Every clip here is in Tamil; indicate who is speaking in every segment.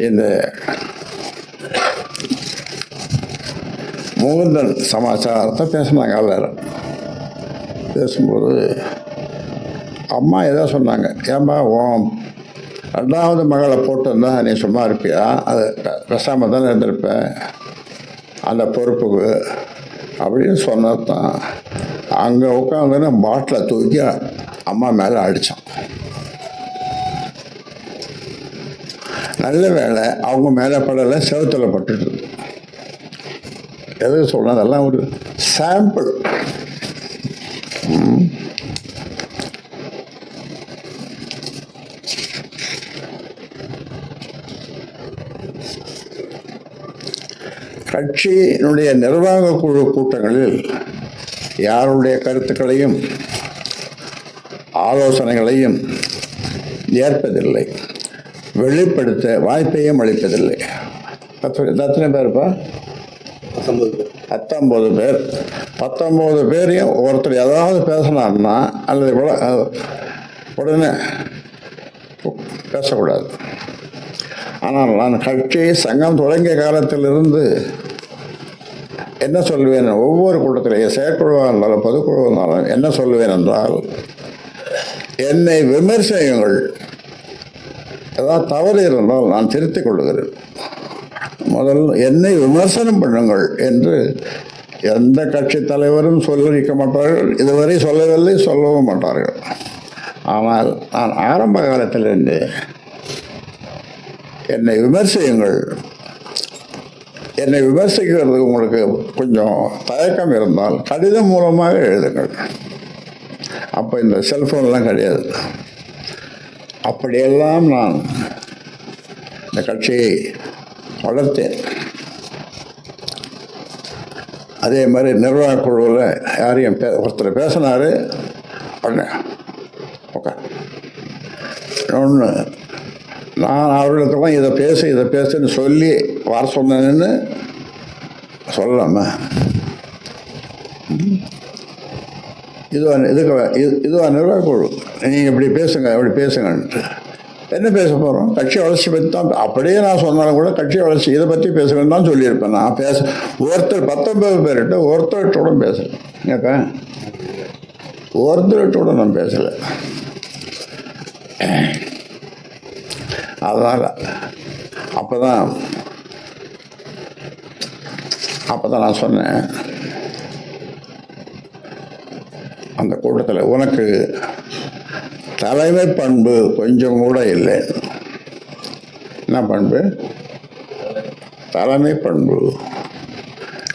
Speaker 1: இந்த முகுந்தன் சமாச்சாரத்தை பேசினாங்க எல்லாரும். பேசும்போது அம்மா ஏதோ சொன்னாங்க ஏம்பா ஓம் ரெண்டாவது மகளை போட்டிருந்தா நீ சும்மா இருப்பியா? அது பேசாமல் தானே இருந்திருப்பேன் அந்த பொறுப்புக்கு அப்படின்னு சொன்னதான் அங்கே உட்காந்து பாட்டிலை தூக்கி அம்மா மேலே அடித்தான் நல்ல வேலை அவங்க மேலே படலை செவத்தில் பட்டுட்டு எதுக்கு சொல்கிறேன் அதெல்லாம் ஒரு சாம்பிள் கட்சியினுடைய நிர்வாக குழு கூட்டங்களில் யாருடைய கருத்துக்களையும் ஆலோசனைகளையும் ஏற்பதில்லை. வெளிப்படுத்த வாய்ப்பையும் அளிப்பதில்லை. பத்து எத்தனை பேருப்பா பத்தொம்போது பேர். பத்தொம்போது பேரையும் ஒருத்தர் ஏதாவது பேசினார்னா அல்லது உடனே பேசக்கூடாது. ஆனால் நான் கட்சி சங்கம் தொடங்கிய காலத்திலிருந்து என்ன சொல்வேன்? ஒவ்வொரு கூட்டத்திலேயே செயற்குழுவாக இருந்தாலும் பொதுக்குழுவாக இருந்தாலும் என்ன சொல்லுவேன் என்றால் என்னை விமர்சனங்கள் ஏதாவது தவறு இருந்தால் நான் திருத்திக் கொள்கிறேன் முதல் என்னை விமர்சனம் பண்ணுங்கள் என்று எந்த கட்சி தலைவரும் சொல்லிக்க மாட்டார்கள். இதுவரை சொல்லவில்லை சொல்லவும் மாட்டார்கள். ஆனால் நான் ஆரம்ப காலத்திலிருந்து என்னை விமர்சியுங்கள். என்னை விமர்சிக்கிறது உங்களுக்கு கொஞ்சம் தயக்கம் இருந்தால் கடிதம் மூலமாக எழுதுங்கள். அப்போ இந்த செல்ஃபோன்லாம் கிடையாது. அப்படியெல்லாம் நான் இந்த கட்சியை வளர்த்தேன். அதே மாதிரி நிர்வாக குழுவில் யாரையும் பே ஒருத்தர் பேசினார். உடனே ஓகே ஒன்று நான் அவர்களுக்கெல்லாம் இதை பேசு இதை பேசுன்னு சொல்லி வர சொன்னேன்னு சொல்லலாமா இதுவா இதுக்கு இது- இதுவா நிர்வாக குழு. நீங்கள் இப்படி பேசுங்க இப்படி பேசுங்கன்ட்டு என்ன பேச போகிறோம் கட்சி வளர்ச்சி பற்றி தான் அப்படியே நான் சொன்னாலும் கூட கட்சி வளர்ச்சி இதை பற்றி பேசுங்கன்னு தான் சொல்லியிருப்பேன். நான் பேச ஒருத்தர் பத்தொன்பது பேர்கிட்ட ஒருத்தர்கிட்ட பேசலை. ஏக்கா ஒருத்தர்கிட்ட நான் பேசலை. அதனால் அப்போ தான் அப்போ தான் நான் சொன்னேன். அந்த கூட்டத்தில். உனக்கு தலைமை பண்பு கொஞ்சம் கூட இல்லை. என்ன பண்பு? தலைமை பண்பு.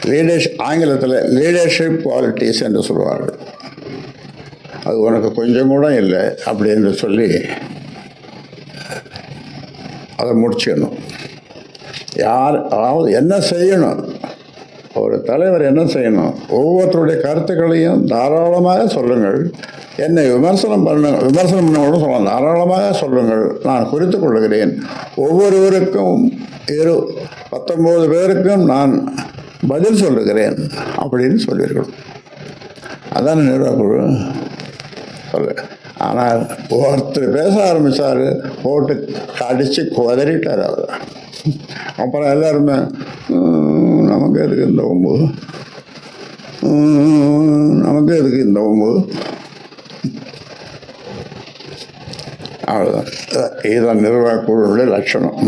Speaker 1: லீடர்ஷ் ஆங்கிலத்தில் லீடர்ஷிப் குவாலிட்டிஸ் என்று சொல்வார்கள் அது உனக்கு கொஞ்சம் கூட இல்லை அப்படின்னு சொல்லி அதை முடிச்சிடணும். யார் அதாவது என்ன செய்யணும்? ஒரு தலைவர் என்ன செய்யணும்? ஒவ்வொருத்தருடைய கருத்துக்களையும் தாராளமாக சொல்லுங்கள். என்னை விமர்சனம் பண்ண விமர்சனம் பண்ண சொல்லலாம். தாராளமாக சொல்லுங்கள். நான் குறித்து கொள்கிறேன். ஒவ்வொருவருக்கும் இரு பத்தொம்போது பேருக்கும் நான் பதில் சொல்லுகிறேன் அப்படின்னு சொல்வீர்கள். அதான் நிர்வாகக்குழு சொல்லு. ஆனால் ஒருத்தர் பேச ஆரம்பித்தார் போட்டு கடிச்சு குதறிட்டார் அவர். அப்புறம் எல்லாருமே நமக்கு எதுக்கு இந்த ஒம்பு? நமக்கு எதுக்கு இந்த ஒம்பு? அவ்வளோதான் இதுதான் நிர்வாக குழுவுடைய லட்சணம்.